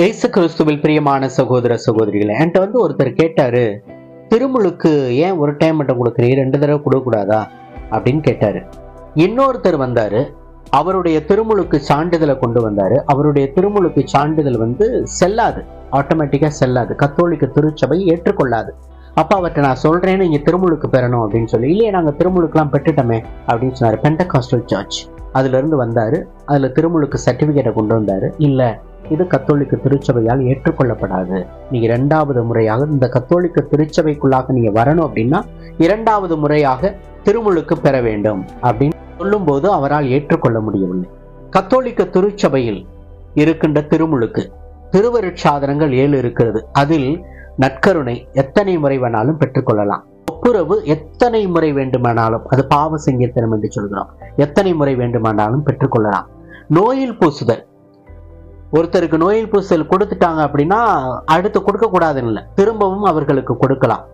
ஏசு கிறிஸ்துவில் பிரியமான சகோதர சகோதரிகளை என்கிட்ட வந்து ஒருத்தர் கேட்டாரு திருமுழுக்கு ஏன் ஒரு டைம் மட்டும் கொடுக்குறீங்க ரெண்டு தடவை கொடுக்கக்கூடாதா? அப்படின்னு கேட்டாரு. இன்னொருத்தர் வந்தாரு அவருடைய திருமுழுக்கு சான்றிதழை கொண்டு வந்தாரு. அவருடைய திருமுழுக்கு சான்றிதழ் வந்து செல்லாது ஆட்டோமேட்டிக்கா செல்லாது. கத்தோலிக்க திருச்சபை ஏற்றுக்கொள்ளாது. அப்போ அவர்கிட்ட நான் சொல்றேன்னு இங்கே திருமுழுக்கு பெறணும் அப்படின்னு சொல்லி இல்லையே நாங்க திருமுழுக்கெலாம் பெற்றுட்டோமே அப்படின்னு சொன்னாரு. பெண்டகாஸ்டல் சர்ச் அதுல இருந்து வந்தாரு. அதுல திருமுழுக்கு சர்டிஃபிகேட்டை கொண்டு வந்தாரு. இல்லை இது கத்தோலிக்க திருச்சபையால் ஏற்றுக்கொள்ளப்படாது. நீங்க இரண்டாவது முறையாக இந்த கத்தோலிக்க திருச்சபைக்குள்ளாக நீங்க வரணும் அப்படின்னா இரண்டாவது முறையாக திருமுழுக்கு பெற வேண்டும் அப்படின்னு சொல்லும்போது அவரால் ஏற்றுக்கொள்ள முடியவில்லை. கத்தோலிக்க திருச்சபையில் இருக்கின்ற திருமுழுக்கு திருவருட்சாதனங்கள் ஏழு இருக்கிறது. அதில் நற்கருணை எத்தனை முறை வேணாலும் பெற்றுக்கொள்ளலாம். ஒப்புரவு எத்தனை முறை வேண்டுமானாலும் அது பாவ சிங்கத்தனம் என்று சொல்கிறோம். எத்தனை முறை வேண்டுமானாலும் பெற்றுக்கொள்ளலாம். நோயில் பூசுதல் ஒருத்தருக்கு நோயில் பூசல் கொடுத்துட்டாங்க அப்படின்னா அடுத்து கொடுக்கக்கூடாதுன்னு இல்லை திரும்பவும் அவர்களுக்கு கொடுக்கலாம்.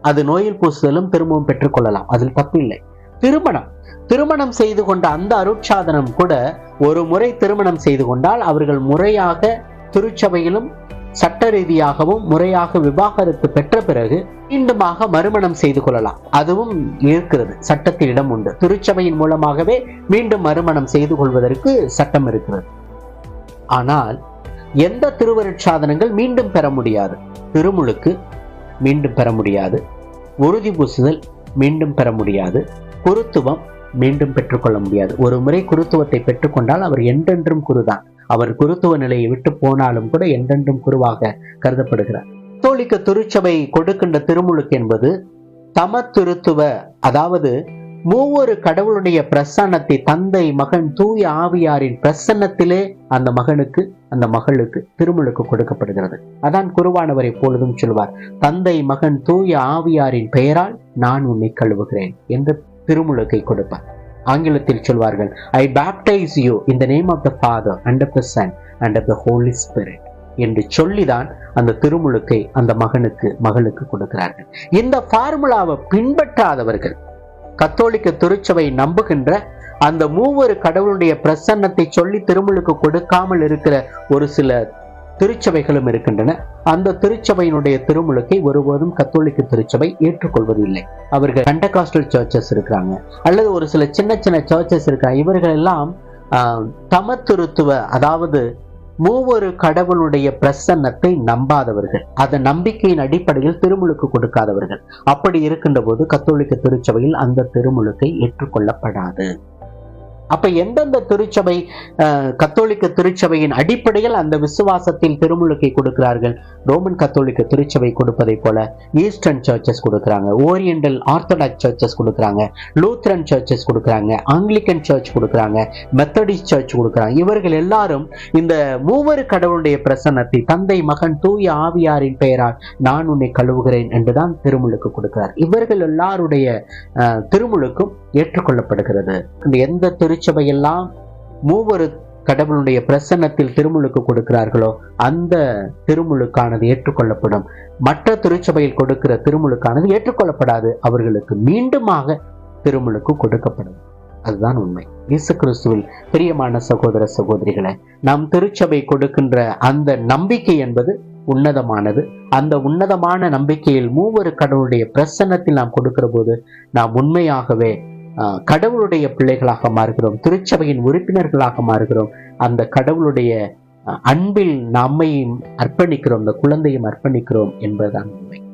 அது நோயில் பூசுதலும் திரும்பவும் பெற்றுக்கொள்ளலாம். அதில் தப்பு இல்லை. திருமணம். திருமணம் செய்து கொண்ட அந்த அருட்சாதனம் கூட ஒரு முறை திருமணம் செய்து கொண்டால் அவர்கள் முறையாக திருச்சபையிலும் சட்ட ரீதியாகவும் முறையாக விவாகரத்து பெற்ற பிறகு மீண்டுமாக மறுமணம் செய்து கொள்ளலாம். அதுவும் இருக்கிறது சட்டத்தில் இடம் உண்டு. திருச்சபையின் மூலமாகவே மீண்டும் மறுமணம் செய்து கொள்வதற்கு சட்டம் இருக்கிறது. ஆனால் எந்த திருவருட்சாதனங்கள் மீண்டும் பெற முடியாது? திருமுழுக்கு மீண்டும் பெற முடியாது. உறுதி பூசுதல் மீண்டும் பெற முடியாது. குருத்துவம் மீண்டும் பெற்றுக்கொள்ள முடியாது. ஒரு முறை குருத்துவத்தை பெற்றுக்கொண்டால் அவர் என்றென்றும் குருதான். அவர் குருத்துவ நிலையை விட்டு போனாலும் கூட என்றென்றும் குருவாக கருதப்படுகிறார். கத்தோலிக்க திருச்சபை கொடுக்கின்ற திருமுழுக்கு என்பது தம திருத்துவ அதாவது மூவொரு கடவுளுடைய பிரசன்னத்தை தந்தை மகன் தூய ஆவியாரின் பிரசன்னத்திலே அந்த மகனுக்கு அந்த மகளுக்கு திருமலுக்கு கொடுக்கப்படுகிறது. அதான் குருவானவர் எப்பொழுதும் சொல்வார் தந்தை மகன் தூய ஆவியாரின் பெயரால் நான் உன்னை கழுவுகிறேன் என்று திருமுழுக்கை கொடுப்பார். ஆங்கிலத்தில் சொல்வார்கள் I baptize you in the name of the father and of the son and of the holy spirit என்று சொல்லிதான் அந்த திருமுழுக்கை அந்த மகனுக்கு மகளுக்கு கொடுக்கிறார்கள். இந்த ஃபார்முலாவை பின்பற்றாதவர்கள் கத்தோலிக்க திருச்சபை நம்புகின்ற அந்த மூவரு கடவுளுடைய பிரசன்னத்தை சொல்லி திருமுழுக்கு கொடுக்காமல் இருக்கிற ஒரு சில திருச்சபைகளும் இருக்கின்றன. அந்த திருச்சபையினுடைய திருமுழுக்கை ஒருபோதும் கத்தோலிக்க திருச்சபை ஏற்றுக்கொள்வதில்லை. அவர்கள் கண்டகாஸ்டல் சர்ச்சஸ் இருக்கிறாங்க. அல்லது ஒரு சில சின்ன சின்ன சர்ச்சஸ் இருக்கிறாங்க இவர்கள் எல்லாம் ஆஹ், தமத்துருத்துவ அதாவது மூவொரு கடவுளுடைய பிரசன்னத்தை நம்பாதவர்கள். அந்த நம்பிக்கையின் அடிப்படையில் திருமுழுக்கு கொடுக்காதவர்கள். அப்படி இருக்கின்ற போது கத்தோலிக்க திருச்சபையில் அந்த திருமுழுக்கை ஏற்றுக்கொள்ளப்படாது. அப்ப எந்தெந்த திருச்சபை கத்தோலிக்க திருச்சபையின் அடிப்படையில் அந்த விசுவாசத்தில் திருமுழுக்கை கொடுக்கிறார்கள்? ரோமன் கத்தோலிக்க திருச்சபை கொடுப்பதை போல ஈஸ்டர்ன் சர்ச்சஸ் கொடுக்குறாங்க ஓரியண்டல் ஆர்த்தடாக்ஸ் சர்ச்சஸ் கொடுக்குறாங்க லூத்ரன் சர்ச்சஸ் கொடுக்குறாங்க ஆங்கிலிக்கன் சர்ச் கொடுக்குறாங்க மெத்தடிஸ்ட் சர்ச் கொடுக்குறாங்க. இவர்கள் எல்லாரும் இந்த மூவரு கடவுளுடைய பிரசன்னத்தை தந்தை மகன் தூய ஆவியாரின் பெயரால் நான் உன்னை கழுவுகிறேன் என்றுதான் திருமுழுக்கு கொடுக்கிறார். இவர்கள் எல்லாருடைய அஹ், திருமுழுக்கும் ஏற்றுக்கொள்ளப்படுகிறது. இந்த எந்த திருச்சபையெல்லாம் மூவரு கடவுளுடைய பிரசன்னத்தில் திருமுழுக்கு கொடுக்கிறார்களோ அந்த திருமுழுக்கானது ஏற்றுக்கொள்ளப்படும். மற்ற திருச்சபையில் கொடுக்கிற திருமுழுக்கானது ஏற்றுக்கொள்ளப்படாது. அவர்களுக்கு மீண்டுமாக திருமுழுக்கு கொடுக்கப்படும். அதுதான் உண்மை. இயேசு கிறிஸ்துவில் பிரியமான சகோதர சகோதரிகளை நம் திருச்சபை கொடுக்கின்ற அந்த நம்பிக்கை என்பது உன்னதமானது. அந்த உன்னதமான நம்பிக்கையில் மூவரு கடவுளுடைய பிரசன்னத்தில் நாம் கொடுக்கிற போது நாம் உண்மையாகவே கடவுளுடைய பிள்ளைகளாக மாறுகிறோம் திருச்சபையின் உறுப்பினர்களாக மாறுகிறோம். அந்த கடவுளுடைய அஹ், அன்பில் நம்மையும் அர்ப்பணிக்கிறோம் இந்த குழந்தையும் அர்ப்பணிக்கிறோம் என்பதுதான் உண்மை.